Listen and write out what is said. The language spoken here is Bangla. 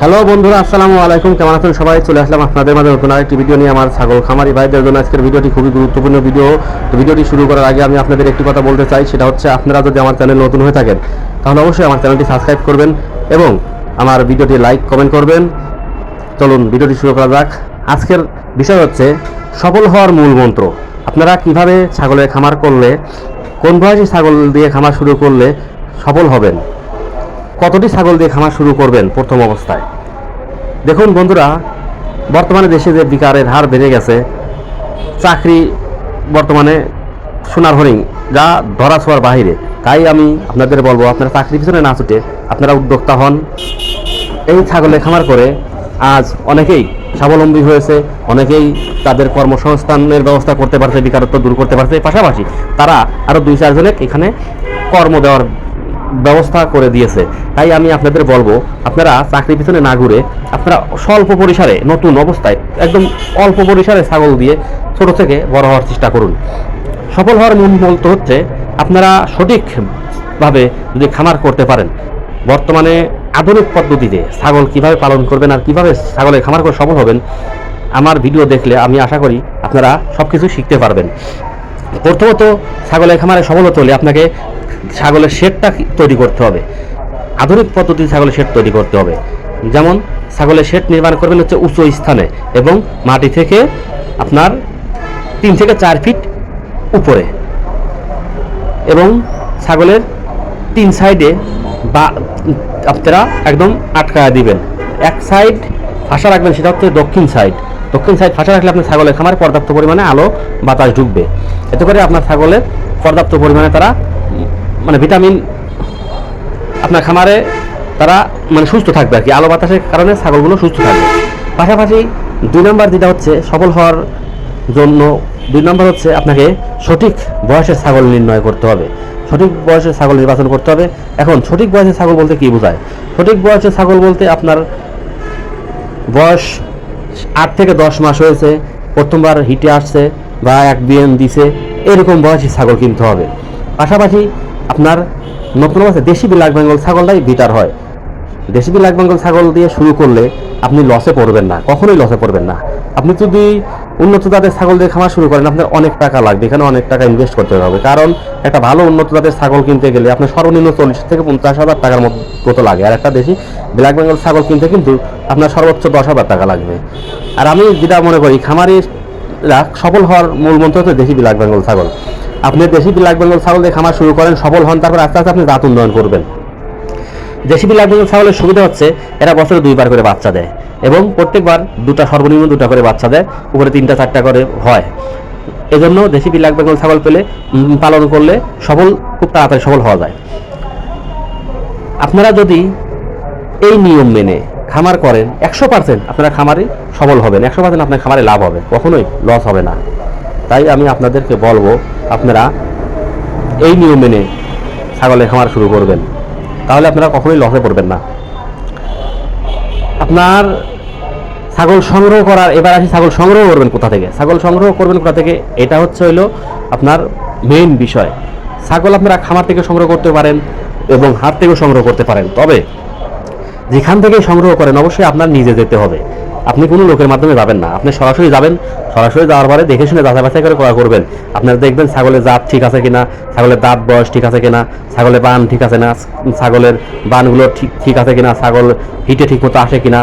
হ্যালো বন্ধুরা, আসসালামু আলাইকুম। কেমন আছেন সবাই? চলে আসলাম আপনাদের মাঝে নতুন আরেকটি ভিডিও নিয়ে আমার ছাগল খামারি ভাইদের জন্য। আজকের ভিডিওটি খুবই গুরুত্বপূর্ণ ভিডিও তো ভিডিওটি শুরু করার আগে আমি আপনাদের একটি কথা বলতে চাই, সেটা হচ্ছে আপনারা যদি আমার চ্যানেল নতুন হয়ে থাকেন, তাহলে অবশ্যই আমার চ্যানেলটি সাবস্ক্রাইব করবেন এবং আমার ভিডিওটি লাইক কমেন্ট করবেন। চলুন ভিডিওটি শুরু করা যাক। আজকের বিষয় হচ্ছে, সফল হওয়ার মূল মন্ত্র। আপনারা কীভাবে ছাগলের খামার করলে, কোন বয়সী ছাগল দিয়ে খামার শুরু করলে সফল হবেন? কতটি ছাগল দিয়ে খামার শুরু করবেন প্রথম অবস্থায়? দেখুন বন্ধুরা, বর্তমানে দেশে যে বিকারের হার বেড়ে গেছে, চাকরি বর্তমানে সোনার হরিণ, যা ধরা ছোঁয়ার বাহিরে। তাই আমি আপনাদের বলব, আপনারা চাকরির পিছনে না ছুটে আপনারা উদ্যোক্তা হন। এই ছাগলের খামার করে আজ অনেকেই স্বাবলম্বী হয়েছে, অনেকেই তাদের কর্মসংস্থানের ব্যবস্থা করতে পারছে, বেকারত্ব দূর করতে পারছে। পাশাপাশি তারা আরও দুই চারজনে এখানে কর্ম দেওয়ার ব্যবস্থা করে দিয়েছে। তাই আমি আপনাদের বলব, আপনারা চাকরির পিছনে না ঘুরে আপনারা স্বল্প পরিসরে, নতুন অবস্থায়, একদম অল্প পরিসরে ছাগল দিয়ে ছোট থেকে বড় হওয়ার চেষ্টা করুন। সফল হওয়ার মূল মন্ত্র হচ্ছে আপনারা সঠিকভাবে যদি খামার করতে পারেন। বর্তমানে আধুনিক পদ্ধতিতে ছাগল কীভাবে পালন করবেন আর কীভাবে ছাগলের খামার করে সফল হবেন, আমার ভিডিও দেখলে আমি আশা করি আপনারা সব কিছু শিখতে পারবেন। প্রথমত, ছাগলের খামারে সফল হতে হলে আপনাকে ছাগলের শেডটা তৈরি করতে হবে। আধুনিক পদ্ধতিতে ছাগলের শেড তৈরি করতে হবে। যেমন ছাগলের শেড নির্মাণ করবেন হচ্ছে উঁচু স্থানে এবং মাটি থেকে আপনার তিন থেকে চার ফিট উপরে। এবং ছাগলের তিন সাইডে বা আপনারা একদম আটকায় দিবেন। এক সাইড ফাঁসা রাখবেন, সেটা হচ্ছে দক্ষিণ সাইড। দক্ষিণ সাইড ফাঁসা রাখলে আপনার ছাগলের খামারে পর্যাপ্ত পরিমাণে আলো, বাতাস ঢুকবে। এতে করে আপনার ছাগলের পর্যাপ্ত পরিমাণে তারা মানে ভিটামিন আপনার খামারে তারা মানে সুস্থ থাকবে আর কি। আলো বাতাসের কারণে ছাগলগুলো সুস্থ থাকবে। পাশাপাশি দুই নম্বর যেটা হচ্ছে, সফল হওয়ার জন্য দুই নম্বর হচ্ছে আপনাকে সঠিক বয়সের ছাগল নির্ণয় করতে হবে। সঠিক বয়সের ছাগল নির্বাচন করতে হবে। এখন সঠিক বয়সের ছাগল বলতে কি বোঝায়? সঠিক বয়সের ছাগল বলতে আপনার বয়স আট থেকে দশ মাস হয়েছে, প্রথমবার হিটে আসছে বা এক বিএন দিছে, এরকম বয়সী ছাগল কিনতে হবে। পাশাপাশি আপনার নতুন অবস্থায় দেশি বিলাক বেঙ্গল ছাগলটাই বিটার হয়। দেশি বিলাক বেঙ্গল ছাগল দিয়ে শুরু করলে আপনি লসে পড়বেন না, কখনোই লসে পড়বেন না। আপনি যদি উন্নত জাতের ছাগল দিয়ে খামার শুরু করেন, আপনার অনেক টাকা লাগবে, এখানে অনেক টাকা ইনভেস্ট করতে হবে। কারণ একটা ভালো উন্নত জাতের ছাগল কিনতে গেলে আপনার সর্বনিম্ন চল্লিশ থেকে পঞ্চাশ হাজার টাকার মতো মতো লাগে। আর একটা দেশি ব্ল্যাক বেঙ্গল ছাগল কিনতে কিন্তু আপনার সর্বোচ্চ দশ হাজার টাকা লাগবে। আর আমি যেটা মনে করি, খামারিরা সফল হওয়ার মূল মন্ত্র হচ্ছে দেশি ব্ল্যাক বেঙ্গল ছাগল। আপনি দেশি ব্ল্যাক বেঙ্গল ছাগল দিয়ে খামার শুরু করেন, সফল হন, তারপর আস্তে আস্তে আপনি জাত উন্নয়ন করবেন। দেশি বিলাক বেঙ্গল ছাগলের সুবিধা হচ্ছে, এরা বছরে দুইবার করে বাচ্চা দেয় এবং প্রত্যেকবার দুটা সর্বনিম্ন দুটা করে বাচ্চা দেয়, উপরে তিনটা চারটা করে হয়। এজন্য দেশি বিলাক বেঙ্গল ছাগল পেলে পালন করলে সফল, খুব তাড়াতাড়ি সফল হওয়া যায়। আপনারা যদি এই নিয়ম মেনে খামার করেন, একশো পার্সেন্ট আপনারা খামারে সফল হবেন, একশো পার্সেন্ট আপনার খামারে লাভ হবে, কখনোই লস হবে না। তাই আমি আপনাদেরকে বলব, আপনারা এই নিয়ম মেনে ছাগলের খামার শুরু করবেন। তাহলে আপনারা কখনোই লসে পড়বেন না। আপনার ছাগল সংগ্রহ করার, এবার আসি ছাগল সংগ্রহ করবেন কোথা থেকে? ছাগল সংগ্রহ করবেন কোথা থেকে? এটা হচ্ছে হইল আপনার মেইন বিষয়। ছাগল আপনারা খামার থেকে সংগ্রহ করতে পারেন এবং হাট থেকেও সংগ্রহ করতে পারেন। তবে যেখান থেকে সংগ্রহ করেন, অবশ্যই আপনার নিজে যেতে হবে। আপনি কোনো লোকের মাধ্যমে যাবেন না। আপনি সরাসরি যাবেন, সরাসরি যাওয়ার পরে দেখে শুনে যাচাই বাছাই করে করা করবেন। আপনারা দেখবেন ছাগলের জাত ঠিক আছে কিনা, ছাগলের দাঁত বয়স ঠিক আছে কিনা, ছাগলের বান ঠিক আছে না, ছাগলের বানগুলো ঠিক ঠিক আছে কিনা, ছাগল হিটে ঠিক মতো আসে কিনা।